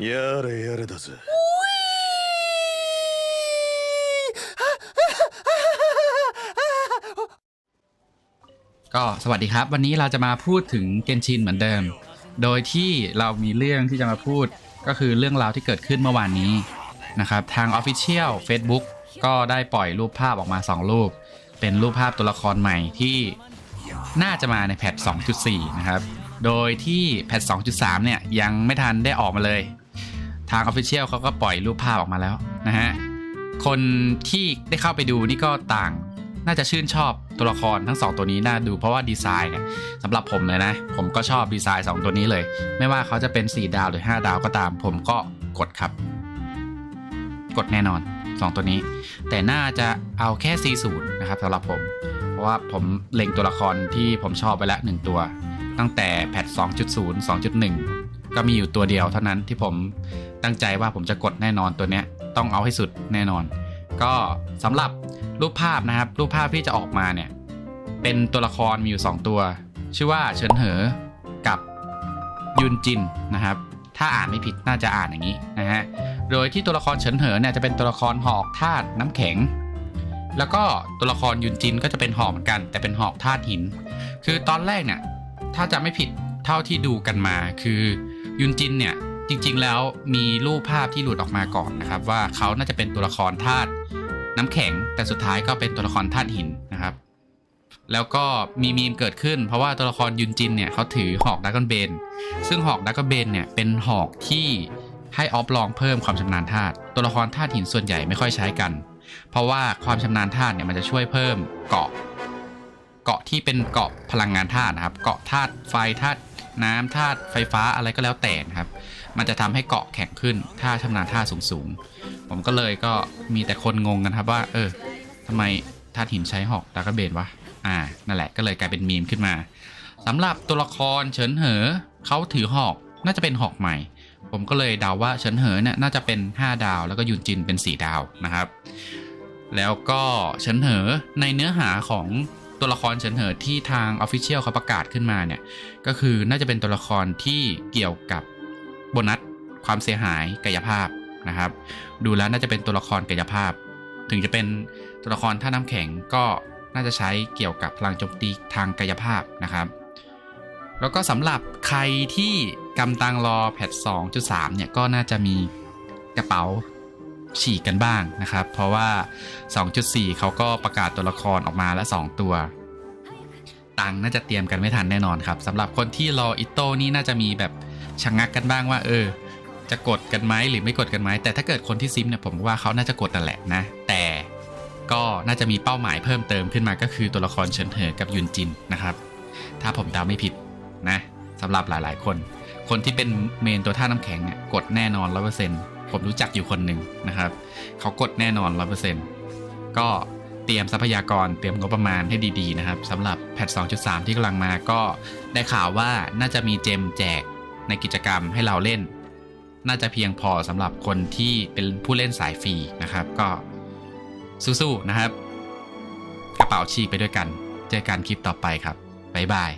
やれやれだぜ ก็สวัสดีครับ วันนี้เราจะมาพูดถึงเกนชินเหมือนเดิม โดยที่เรามีเรื่องที่จะมาพูดก็คือเรื่องราวที่เกิดขึ้นเมื่อวานนี้นะครับทาง Official Facebook ก็ได้ปล่อยรูปภาพออกมา 2 รูป เป็นรูปภาพตัวละครใหม่ที่น่าจะมาในแพท 2.4 นะครับ โดยที่แพท 2.3 เนี่ยยังไม่ทันได้ออกมาเลย ทาง Official เขาก็ปล่อยรูปภาพออกมาแล้วนะฮะ คนที่ได้เข้าไปดูนี่ก็ต่างน่าจะชื่นชอบตัวละครทั้งสองตัวนี้น่าดูเพราะว่าดีไซน์เนี่ยสำหรับผมเลยนะ ผมก็ชอบดีไซน์ 2 ตัวนี้เลย ไม่ว่าเขาจะเป็น 4 ดาวหรือ 5 ดาวก็ตาม ผมก็กดครับ กดแน่นอน 2 ตัวนี้ แต่น่าจะเอาแค่40นะครับสำหรับผม เพราะว่าผมเล็งตัวละครที่ผมชอบไปแล้วหนึ่งตัว ตั้งแต่แพท2.0 2.1 ก็มีอยู่ตัวเดียวเท่านั้นที่ผมตั้งใจว่าผมจะกดแน่นอนตัวเนี้ยต้องเอาให้สุดแน่นอน ก็สำหรับรูปภาพนะครับ รูปภาพที่จะออกมาเนี่ย เป็นตัวละครมีอยู่ 2 ตัว ชื่อว่าเฉินเหอ กับยุนจินนะครับ ถ้าอ่านไม่ผิดน่าจะอ่านอย่างนี้นะฮะ โดยที่ตัวละครเฉินเหอเนี่ยจะเป็นตัวละครหอกธาตุน้ำแข็ง แล้วก็ตัวละครยุนจินก็จะเป็นหอกเหมือนกัน แต่เป็นหอกธาตุหิน คือตอนแรกเนี่ยถ้าจะไม่ผิดเท่าที่ดูกันมาคือ ยุนจินเนี่ยจริงๆแล้วมีรูปภาพที่หลุดออกมาก่อนนะครับว่าเขาน่าจะเป็นตัวละครธาตุน้ำแข็ง แต่สุดท้ายก็เป็นตัวละครธาตุหินนะครับ แล้วก็มีมีมเกิดขึ้น เพราะว่าตัวละครยุนจินเนี่ยเขาถือหอกดักกอนเบนซึ่งหอกดักกอนเบนเนี่ยเป็นหอกที่ให้ออฟลองเพิ่มความชำนาญธาตุตัวละครธาตุหินส่วนใหญ่ไม่ค่อยใช้กัน เพราะว่าความชำนาญธาตุเนี่ยมันจะช่วยเพิ่มเกาะ เกาะที่เป็นเกาะพลังงานธาตุนะครับ เกาะธาตุไฟธาตุ น้ำธาตุไฟฟ้าอะไรก็แล้วแต่นะครับ มันจะทำให้เกาะแข็งขึ้น ถ้าชำนาญธาสูงๆ ผมก็เลยก็มีแต่คนงงกันครับว่า เออทำไมธาตุหินใช้หอกดากเบนวะ อ่า นั่นแหละก็เลยกลายเป็นมีมขึ้นมาสำหรับตัวละครเฉินเหอเขาถือหอก น่าจะเป็นหอกใหม่ ผมก็เลยเดาว่าเฉินเหอเนี่ยน่าจะเป็น 5 ดาว แล้วก็ยุนจินเป็น 4 ดาวนะครับ แล้วก็เฉินเหอในเนื้อหาของ ตัวละครเฉินเหอที่ทาง Official เขาประกาศขึ้นมาเนี่ย ก็คือน่าจะเป็นตัวละครที่เกี่ยวกับโบนัสความเสียหายกายภาพนะครับ ดูแล้วน่าจะเป็นตัวละครกายภาพ ถึงจะเป็นตัวละครท่าน้ำแข็งก็น่าจะใช้เกี่ยวกับพลังโจมตีทางกายภาพนะครับ แล้วก็สำหรับใครที่กำตังรอแพท2.3เนี่ยก็น่าจะมีกระเป๋า ฉีกกันบ้างนะครับ เพราะว่า 2.4 เขาก็ประกาศตัวละครออกมาแล้ว2ตัว ตังน่าจะเตรียมกันไม่ทันแน่นอนครับสำหรับคนที่รออิโต้นี่น่าจะมีแบบชะงงักกันบ้างว่า เออ จะกดกันไหมหรือไม่กดกันไหมแต่ถ้าเกิดคนที่ซิมเนี่ยผมว่าเขาน่าจะกดนั่แหละนะ แต่ก็น่าจะมีเป้าหมายเพิ่มเติมขึ้นมาก็คือตัวละครเฉินเหอกับยุนจินนะครับ ถ้าผมเดาไม่ผิดนะสำหรับหลายๆ คน คนที่เป็นเมนตัวท่าน้ำแข็งเนี่ยกดแน่นอนร้อเปอร์เซ็นต์ ผมรู้จักอยู่คนหนึ่งนะครับ เขากดแน่นอนร้อเปอร์เซ็นต์ก็เตรียมทรัพยากรเตรียมงบประมาณให้ดีๆนะครับสำหรับแพท 2.3 ที่กำลังมาก็ได้ข่าวว่าน่าจะมีเจมแจกในกิจกรรมให้เราเล่น น่าจะเพียงพอสำหรับคนที่เป็นผู้เล่นสายฟรีนะครับ ก็สู้ๆนะครับ กระเป๋าฉีกไปด้วยกัน เจอกันคลิปต่อไปครับบ๊ายบาย